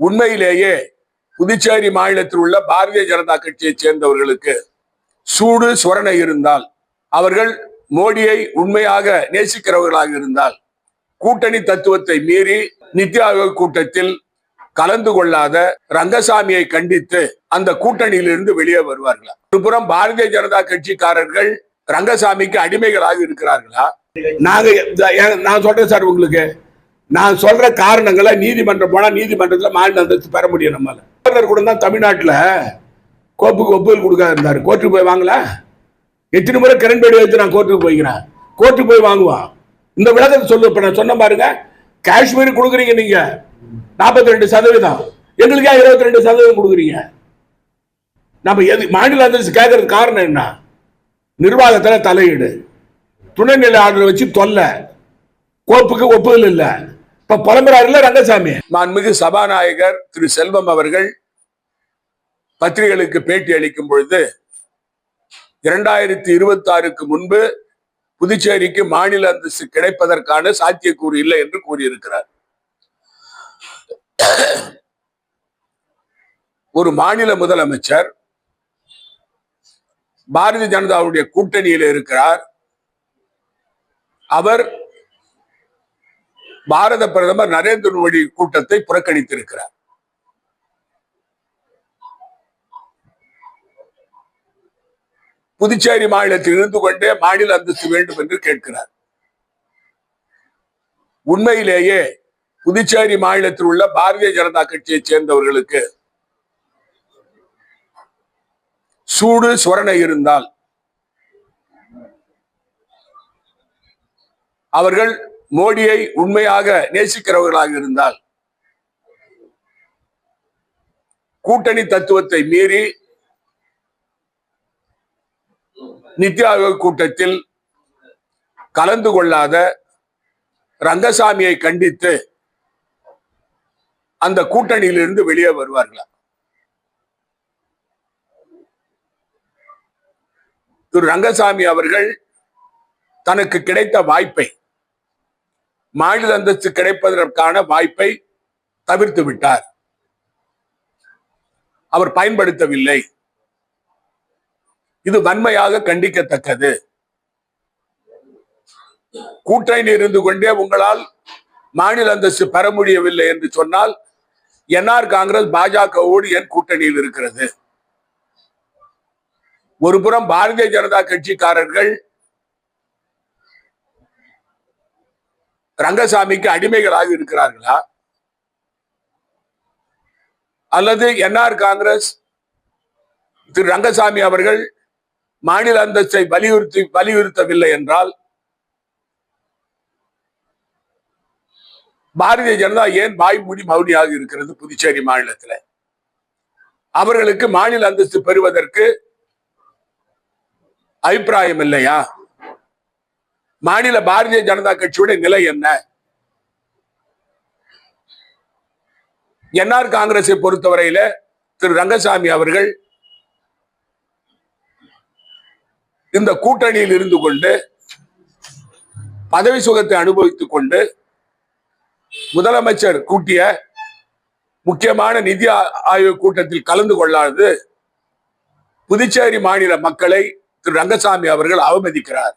உண்மையிலேயே புதுச்சேரி மாநிலத்தில் உள்ள பாரதிய ஜனதா கட்சியைச் சேர்ந்தவர்களுக்கு சூடு சுரணை இருந்தால் அவர்கள் மோடியை உண்மையாக நேசிக்கிறவர்களாக இருந்தால் கூட்டணி தத்துவத்தை மீறி நித்தி ஆயோக் கூட்டத்தில் கலந்து கொள்ளாத ரங்கசாமியை கண்டித்து அந்த கூட்டணியிலிருந்து வெளியே வருவார்களா? ஒருபுறம் பாரதிய ஜனதா கட்சிக்காரர்கள் ரங்கசாமிக்கு அடிமைகளாக இருக்கிறார்களா? நாங்க நான் சொல்றேன் சார் உங்களுக்கு. நான் சொல்ற காரணங்களை நீதிமன்றம் போனால் நீதிமன்றத்தில் மாநில அந்தஸ்து பெற முடியும் நம்மால. கவர்னர் கூட தான் தமிழ்நாட்டில் கோப்புக்கு ஒப்புதல் கொடுக்காத இருந்தார். கோர்ட்டுக்கு போய் வாங்கல? எத்தனை முறை கிரண்பேடி வச்சு நான் கோர்ட்டுக்கு போய்க்கிறேன். கோர்ட்டுக்கு போய் வாங்குவான். இந்த விளக்கத்தை சொல்லு இப்போ நான் சொன்ன பாருங்க காஷ்மீர் கொடுக்குறீங்க நீங்க. நாற்பத்தி ரெண்டு சதவீதம். எங்களுக்கே இருபத்தி ரெண்டு சதவீதம் கொடுக்குறீங்க. நம்ம எது மாநில அந்தஸ்து கேட்கறது காரணம் என்ன? நிர்வாகத்தில் தலையீடு. துணைநிலை ஆர்டர் வச்சு தொல்லை. கோப்புக்கு ஒப்புதல் இல்லை. இப்ப புலம்புறாருல ரங்கசாமி. மாண்புமிகு சபாநாயகர் திரு செல்வம் அவர்கள் பத்திரிகைகளுக்கு பேட்டி அளிக்கும் பொழுது இரண்டாயிரத்தி இருபத்தி ஆறுக்கு முன்பு புதுச்சேரிக்கு மாநில அந்தஸ்து கிடைப்பதற்கான சாத்தியக்கூறு இல்லை என்று கூறியிருக்கிறார். ஒரு மாநில முதலமைச்சர் பாரதிய ஜனதாவுடைய கூட்டணியில் இருக்கிறார். அவர் பாரத பிரதமர் நரேந்திர மோடி கூட்டத்தை புறக்கணித்திருக்கிறார். புதுச்சேரி மாநிலத்தில் இருந்து கொண்டே மாநில அந்தஸ்து வேண்டும் என்று கேட்கிறார். உண்மையிலேயே புதுச்சேரி மாநிலத்தில் உள்ள பாரதிய ஜனதா கட்சியைச் சேர்ந்தவர்களுக்கு சூடு சுரணை இருந்தால் அவர்கள் மோடியை உண்மையாக நேசிக்கிறவர்களாக இருந்தால் கூட்டணி தத்துவத்தை மீறி நித்தி ஆயோக் கூட்டத்தில் கலந்து கொள்ளாத ரங்கசாமியை கண்டித்து அந்த கூட்டணியிலிருந்து வெளியே வருவார்களா? திரு ரங்கசாமி அவர்கள் தனக்கு கிடைத்த வாய்ப்பை மாநில அந்தஸ்து கிடைப்பதற்கான வாய்ப்பை தவிர்த்து விட்டார். அவர் பயன்படுத்தவில்லை. இது வன்மையாக கண்டிக்கத்தக்கது. கூட்டணி இருந்து கொண்டே உங்களால் மாநில அந்தஸ்து பெற முடியவில்லை என்று சொன்னால் என்ஆர் காங்கிரஸ் பாஜகவோடு என் கூட்டணியில் இருக்கிறது? ஒரு புறம் பாரதிய ஜனதா கட்சிக்காரர்கள் ரங்கசாமிக்கு அடிமைகளாக இருக்கிறார்களா? அல்லது என்ஆர் காங்கிரஸ் திரு ரங்கசாமி அவர்கள் மாநில அந்தஸ்தை வலியுறுத்தி வலியுறுத்தவில்லை என்றால் பாரதிய ஜனதா ஏன் வாய் மூடி மௌனியாக இருக்கிறது புதுச்சேரி மாநிலத்தில்? அவர்களுக்கு மாநில அந்தஸ்து பெறுவதற்கு அபிப்பிராயம் இல்லையா? மாநில பாரதிய ஜனதா கட்சியுடைய நிலை என்ன? என்ஆர் காங்கிரஸை பொறுத்தவரையில திரு ரங்கசாமி அவர்கள் இந்த கூட்டணியில் இருந்து கொண்டு பதவி சுகத்தை அனுபவித்துக் கொண்டு முதலமைச்சர் கூட்டிய முக்கியமான நிதி ஆயோக் கூட்டத்தில் கலந்து கொள்ளாது புதுச்சேரி மாநில மக்களை திரு ரங்கசாமி அவர்கள் அவமதிக்கிறார்.